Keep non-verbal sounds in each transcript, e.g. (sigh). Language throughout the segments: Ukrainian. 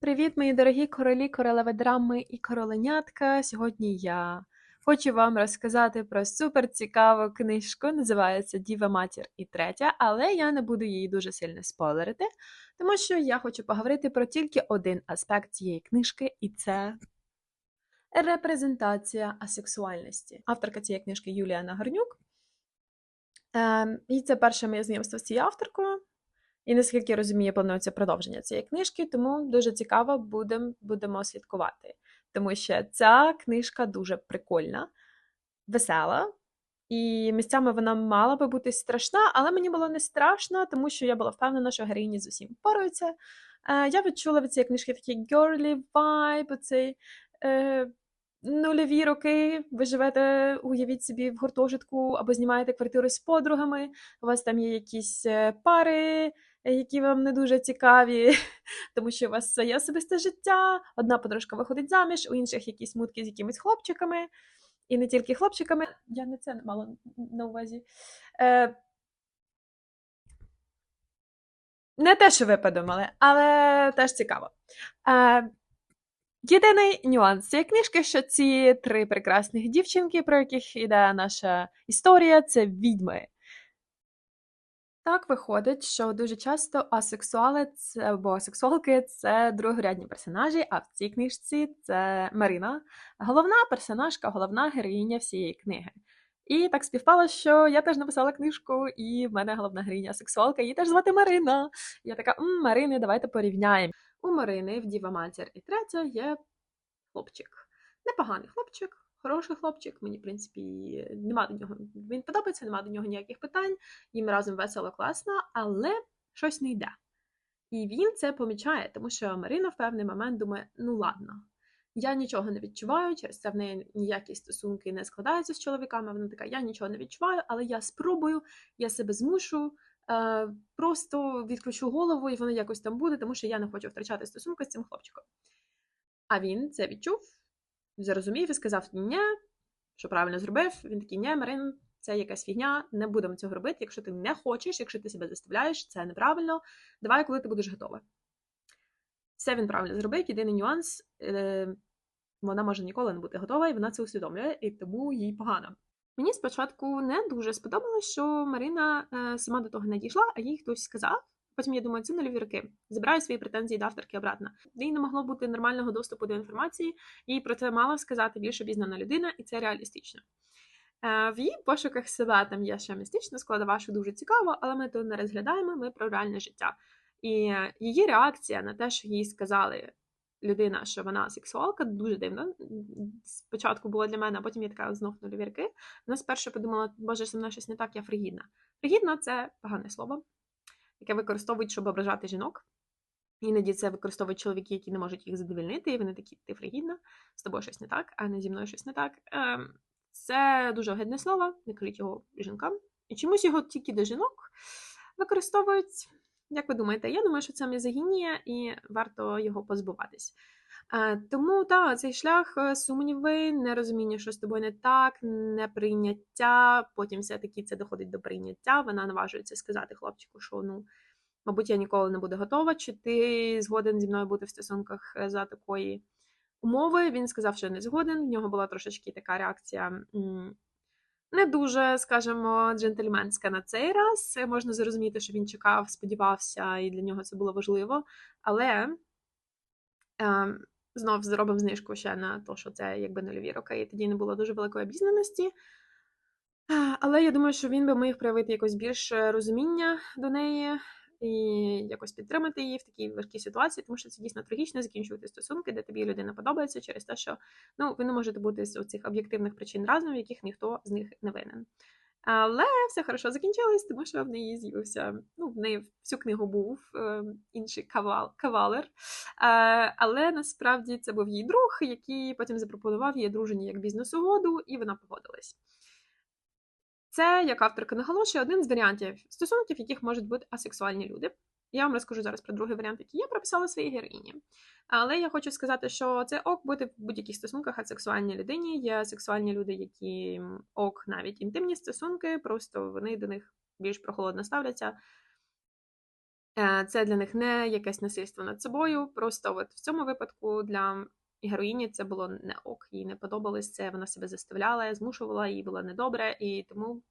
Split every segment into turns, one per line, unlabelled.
Привіт, мої дорогі королі, королеви драми і короленятка. Сьогодні я хочу вам розказати про супер цікаву книжку. Називається Діва Матір і третя, але я не буду її дуже сильно спойлерити, тому що я хочу поговорити про тільки один аспект цієї книжки, і це репрезентація асексуальності. Авторка цієї книжки Юлія Нагарнюк. Ем, і це перше моє знайомство з цією авторкою. І наскільки я розумію, планується продовження цієї книжки, тому дуже цікаво будем, будемо слідкувати. Тому що ця книжка дуже прикольна, весела, і місцями вона мала би бути страшна, але мені було не страшно, тому що я була впевнена, що героїні з усім впораються. Е, я відчула від цієї книжки такий girly vibe, оцей е, нульові роки. Ви живете, уявіть собі, в гуртожитку або знімаєте квартиру з подругами, у вас там є якісь е, пари які вам не дуже цікаві, (laughs) тому що у вас своє особисте життя, одна подружка виходить заміж, у інших якісь мутки з якимись хлопчиками, і не тільки хлопчиками. Я не це мала на увазі. Е, Не те, що ви подумали, але теж цікаво. Е, Єдиний нюанс цієї книжки, що ці три прекрасних дівчинки, про яких йде наша історія, це відьми. Так виходить, що дуже часто асексуали це або асексуалки це другорядні персонажі, а в цій книжці це Марина, головна персонажка, головна героїня всієї книги. І так співпало, що я теж написала книжку, і в мене головна героїня сексуалка, її теж звати Марина. Я така, М, Марини, давайте порівняємо. У Марини в Діва Матір і третя є хлопчик. Непоганий хлопчик хороший хлопчик, мені, в принципі, нема до нього. Він подобається, нема до нього ніяких питань, їм разом весело, класно, але щось не йде. І він це помічає, тому що Марина в певний момент думає: ну ладно, я нічого не відчуваю, через це в неї ніякі стосунки не складаються з чоловіками. Вона така, я нічого не відчуваю, але я спробую, я себе змушу, е, просто відключу голову, і воно якось там буде, тому що я не хочу втрачати стосунки з цим хлопчиком. А він це відчув, зрозумів і сказав ні, що правильно зробив. Він такий, ні, Марин, це якась фігня, не будемо цього робити. Якщо ти не хочеш, якщо ти себе заставляєш, це неправильно. Давай, коли ти будеш готова. Все він правильно зробив. Єдиний нюанс, е, вона може ніколи не бути готова, і вона це усвідомлює, і тому їй погано. Мені спочатку не дуже сподобалось, що Марина е, сама до того не дійшла, а їй хтось сказав. Потім я думаю, це нульові роки. Забираю свої претензії до авторки обратно. Їй не могло бути нормального доступу до інформації, і про це мала сказати більш обізнана людина, і це реалістично. Е, в її пошуках себе там є ще містична складова, що дуже цікаво, але ми тут не розглядаємо, ми про реальне життя. І її реакція на те, що їй сказали людина, що вона сексуалка, дуже дивна. Спочатку було для мене, а потім я така знов нульові роки. Вона спершу подумала, боже, зі мною щось не так, я фригідна. Фригідна це погане слово яке використовують, щоб ображати жінок. Іноді це використовують чоловіки, які не можуть їх задовільнити, і вони такі, ти фригідна, з тобою щось не так, а не зі мною щось не так. Ем, це дуже огидне слово, не кажіть його жінкам. І чомусь його тільки до жінок використовують. Як ви думаєте? Я думаю, що це мізогінія і варто його позбуватись. Е, тому так, цей шлях е, сумніви, нерозуміння, що з тобою не так, неприйняття. Потім все-таки це доходить до прийняття. Вона наважується сказати хлопчику, що ну, мабуть, я ніколи не буду готова, чи ти згоден зі мною бути в стосунках е, за такої умови. Він сказав, що не згоден. В нього була трошечки така реакція. Не дуже, скажімо, джентльменська на цей раз. Можна зрозуміти, що він чекав, сподівався, і для нього це було важливо. Але ем, знов зробимо знижку ще на те, що це якби нульові роки, і тоді не було дуже великої обізнаності. Але я думаю, що він би міг проявити якось більше розуміння до неї і якось підтримати її в такій важкій ситуації, тому що це дійсно трагічно закінчувати стосунки, де тобі людина подобається через те, що ну, ви не можете бути з цих об'єктивних причин разом, в яких ніхто з них не винен. Але все хорошо закінчилось, тому що в неї з'явився. Ну, в неї всю книгу був е, інший кавал, кавалер. Е, але насправді це був її друг, який потім запропонував їй дружині як бізнес-угоду, і вона погодилась. Це, як авторка наголошує, один з варіантів стосунків, яких можуть бути асексуальні люди. Я вам розкажу зараз про другий варіант, який я прописала своїй героїні. Але я хочу сказати, що це ок бути в будь-яких стосунках асексуальній людині. Є сексуальні люди, які ок, навіть інтимні стосунки, просто вони до них більш прохолодно ставляться. Е, Це для них не якесь насильство над собою. Просто от в цьому випадку для героїні це було не ок, їй не подобалось це. Вона себе заставляла, змушувала, їй було недобре, і тому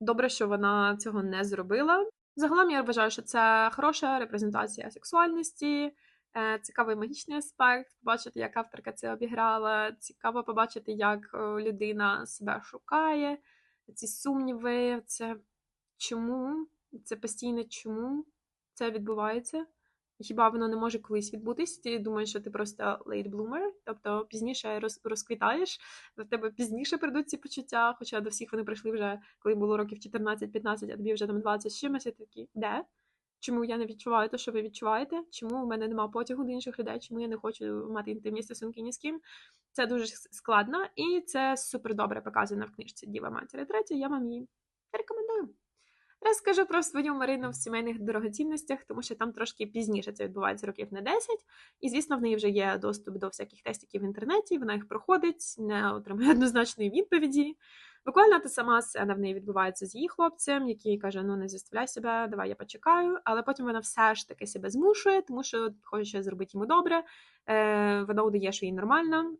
добре, що вона цього не зробила. Загалом я вважаю, що це хороша репрезентація сексуальності. Е, цікавий магічний аспект, побачити, як авторка це обіграла. Цікаво побачити, як е, людина себе шукає, ці сумніви, це чому, це постійне чому це відбувається. Хіба воно не може колись відбутись? Ти думаєш, що ти просто late bloomer, тобто пізніше розквітаєш, в тебе пізніше прийдуть ці почуття, хоча до всіх вони прийшли вже, коли було років 14-15, а тобі вже там 20 з чимось, і ти де? Чому я не відчуваю те, що ви відчуваєте? Чому в мене немає потягу до інших людей? Чому я не хочу мати інтимні стосунки ні з ким? Це дуже складно, і це супер добре показано в книжці Діва Матері Третя. Я вам її рекомендую. Розкажу про свою Марину в сімейних дорогоцінностях, тому що там трошки пізніше це відбувається років на 10. І, звісно, в неї вже є доступ до всяких тестиків в інтернеті, вона їх проходить, не отримує (laughs) однозначної відповіді. Буквально та сама сцена в неї відбувається з її хлопцем, який каже: Ну не заставляй себе, давай я почекаю. Але потім вона все ж таки себе змушує, тому що хоче зробити йому добре. Е, Вона удає, що їй нормально.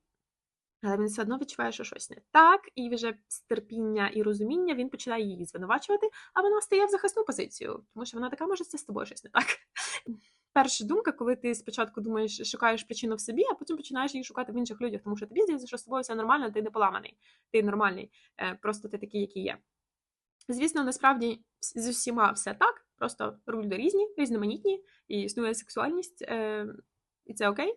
Але він все одно відчуває, що щось не так, і вже з терпіння і розуміння він починає її звинувачувати, а вона стає в захисну позицію, тому що вона така, може, це з тобою щось не так. Перша думка, коли ти спочатку думаєш, шукаєш причину в собі, а потім починаєш її шукати в інших людях, тому що тобі здається, що з тобою все нормально, ти не поламаний, ти нормальний, е, просто ти такий, який є. Звісно, насправді з усіма все так, просто люди різні, різноманітні, і існує сексуальність, е, і це окей.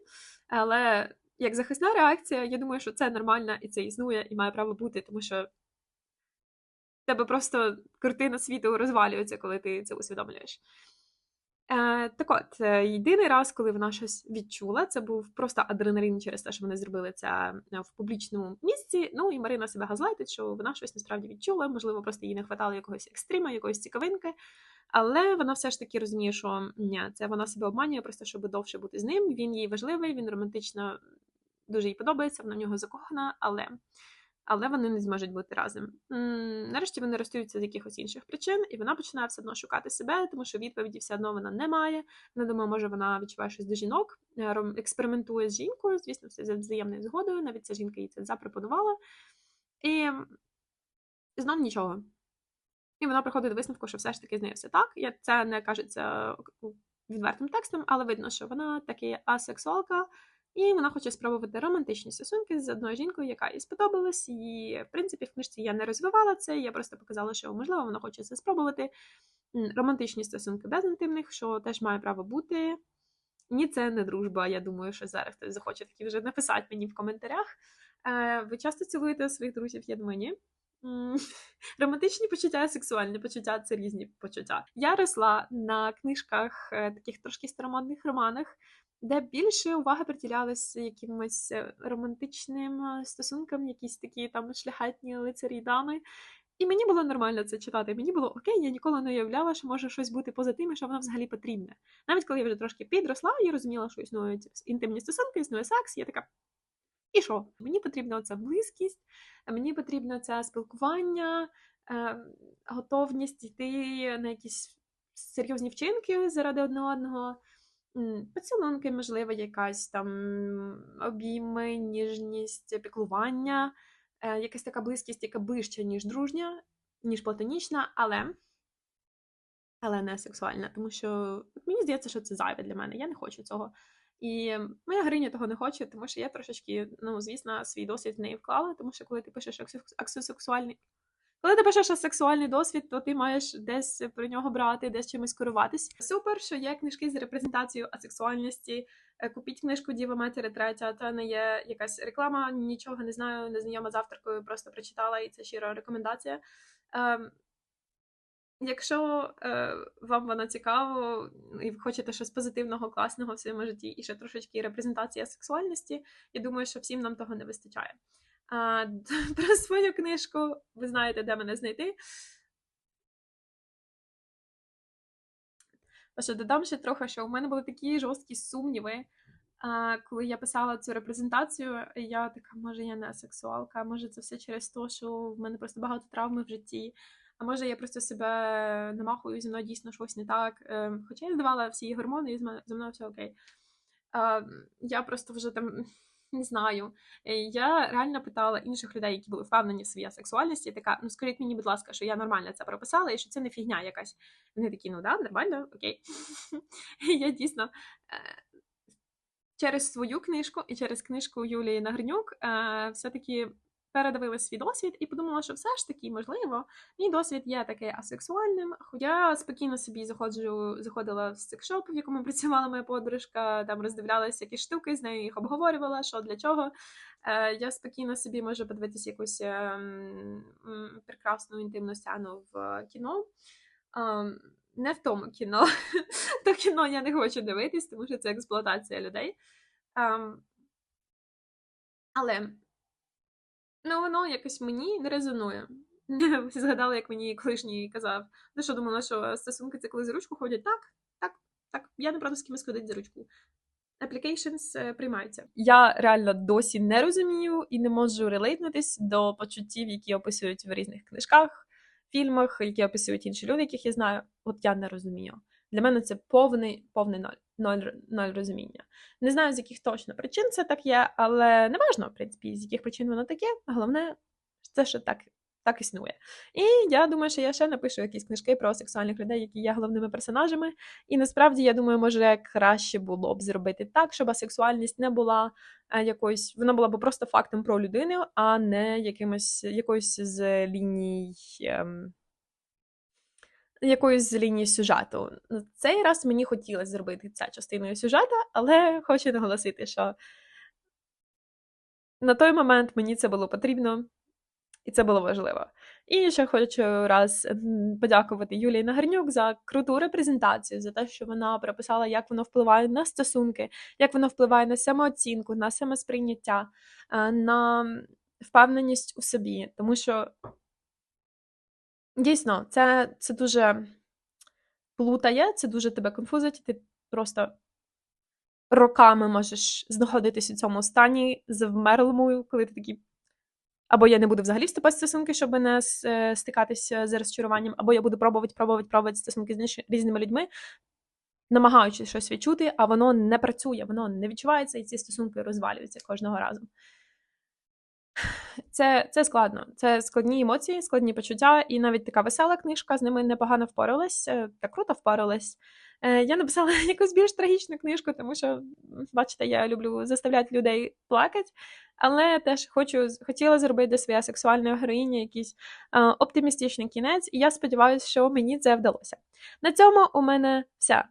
Але як захисна реакція, я думаю, що це нормально і це існує, і має право бути, тому що в тебе просто картина світу розвалюється, коли ти це усвідомлюєш. Е, Так от, е, єдиний раз, коли вона щось відчула, це був просто адреналін через те, що вони зробили це е, в публічному місці. Ну і Марина себе газлайтить, що вона щось насправді відчула, можливо, просто їй не хватало якогось екстрима, якоїсь цікавинки. Але вона все ж таки розуміє, що ні, це вона себе обманює, просто щоб довше бути з ним. Він їй важливий, він романтично дуже їй подобається, вона в нього закохана, але але вони не зможуть бути разом. Нарешті вони розстаються з якихось інших причин, і вона починає все одно шукати себе, тому що відповіді все одно вона не має. Вона думає, може вона відчуває щось до жінок, е, експериментує з жінкою, звісно, все за взаємною згодою. Навіть ця жінка їй це запропонувала. І знов нічого. І вона приходить до висновку, що все ж таки з нею все так. Це не кажеться відвертим текстом, але видно, що вона таки асексуалка. І вона хоче спробувати романтичні стосунки з одною жінкою, яка їй сподобалась. І, в принципі, в книжці я не розвивала це, я просто показала, що можливо вона хоче це спробувати. Романтичні стосунки без інтимних, що теж має право бути. Ні, це не дружба. Я думаю, що зараз хтось захоче такі вже написати мені в коментарях. Е, ви часто цілуєте своїх друзів, я думаю, ні. (laughs) Романтичні почуття, сексуальні почуття це різні почуття. Я росла на книжках, е, таких трошки старомодних романах, де більше уваги приділялася якимось е, романтичним е, стосункам, якісь такі там шляхетні лицарі дами. І мені було нормально це читати. Мені було окей, я ніколи не уявляла, що може щось бути поза тим, і що воно взагалі потрібне. Навіть коли я вже трошки підросла, я розуміла, що існують інтимні стосунки, існує секс, я така. І що? Мені потрібна ця близькість, мені потрібно це спілкування, е, готовність йти на якісь серйозні вчинки заради одне одного. Поцілунки, можливо, якась там обійми, ніжність, піклування, е, якась така близькість, яка ближча, ніж дружня, ніж платонічна, але але не сексуальна. Тому що мені здається, що це зайве для мене. Я не хочу цього. І моя гриня того не хоче, тому що я трошечки, ну, звісно, свій досвід в неї вклала, тому що коли ти пишеш аксосексуальний коли ти пишеш сексуальний досвід, то ти маєш десь про нього брати, десь чимось керуватись. Супер, що є книжки з репрезентацією асексуальності. Е, купіть книжку Діва Матері третя, це не є якась реклама, нічого не знаю, не знайома з авторкою, просто прочитала і це щира рекомендація. Ем, Якщо е, вам вона цікаво і ви хочете щось позитивного, класного в своєму житті і ще трошечки репрезентація сексуальності, я думаю, що всім нам того не вистачає. А, (laughs) Про свою книжку ви знаєте, де мене знайти. Що додам ще трохи, що у мене були такі жорсткі сумніви, коли я писала цю репрезентацію, я така, може, я не сексуалка, може, це все через те, що в мене просто багато травми в житті, А може, я просто себе намахую, зі мною дійсно щось не так. Ем, Хоча я здавала всі гормони, і зі мною все окей. Я просто вже там не знаю. Е, Я реально питала інших людей, які були впевнені в своїй сексуальності, і така: ну скажіть мені, будь ласка, що я нормально це прописала і що це не фігня якась. Вони такі, ну да, нормально, окей. (laughs) Я дійсно. е, Через свою книжку і через книжку Юлії Нагрнюк е, все-таки передивила свій досвід і подумала, що все ж таки, можливо, мій досвід є такий асексуальним. Я спокійно собі заходжу, заходила в секшоп, в якому (laughs) працювала моя подружка, там роздивлялася якісь штуки, з нею їх обговорювала, що для чого. Е, я спокійно собі можу подивитися якусь ем, прекрасну інтимну сцену в кіно. Ем, не в тому кіно. (laughs) То кіно я не хочу дивитись, тому що це експлуатація людей. Ем, але ну, воно якось мені не резонує. (laughs) Згадала, як мені колишній казав, ти що думала, що стосунки це коли за ручку ходять? Так, так, так. Я не правда з кимось ходить за ручку. Applications е, приймаються. Я реально досі не розумію і не можу релейтнутись до почуттів, які описують в різних книжках, фільмах, які описують інші люди, яких я знаю. От я не розумію. Для мене це повний, повний ноль, ноль, ноль розуміння. Не знаю, з яких точно причин це так є, але не важно, в принципі, з яких причин воно таке. Головне, це що так, так існує. І я думаю, що я ще напишу якісь книжки про сексуальних людей, які є головними персонажами. І насправді я думаю, може краще було б зробити так, щоб асексуальність не була е, якоюсь, вона була б просто фактом про людину, а не якимось якоюсь з ліній. Ем, якоюсь з лінії сюжету. Цей раз мені хотілося зробити це частиною сюжету, але хочу наголосити, що на той момент мені це було потрібно, і це було важливо. І ще хочу раз подякувати Юлії Нагарнюк за круту репрезентацію, за те, що вона прописала, як воно впливає на стосунки, як воно впливає на самооцінку, на самосприйняття, е, на впевненість у собі. Тому що дійсно це, це дуже плутає, це дуже тебе конфузить, ти просто роками можеш знаходитись у цьому стані завмерлому, коли ти такий. Або я не буду взагалі вступати в стосунки, щоб не е, стикатися з розчаруванням, або я буду пробувати, пробувати, пробувати стосунки з різними людьми, намагаючись щось відчути, а воно не працює, воно не відчувається, і ці стосунки розвалюються кожного разу. Це, це складно. Це складні емоції, складні почуття, і навіть така весела книжка з ними непогано впоралась, е, та круто впоралась. Е, Я написала (laughs) якусь більш трагічну книжку, тому що, бачите, я люблю заставляти людей плакати, але теж хочу, хотіла зробити для своєї сексуальної героїні якийсь е, оптимістичний кінець, і я сподіваюся, що мені це вдалося. На цьому у мене все.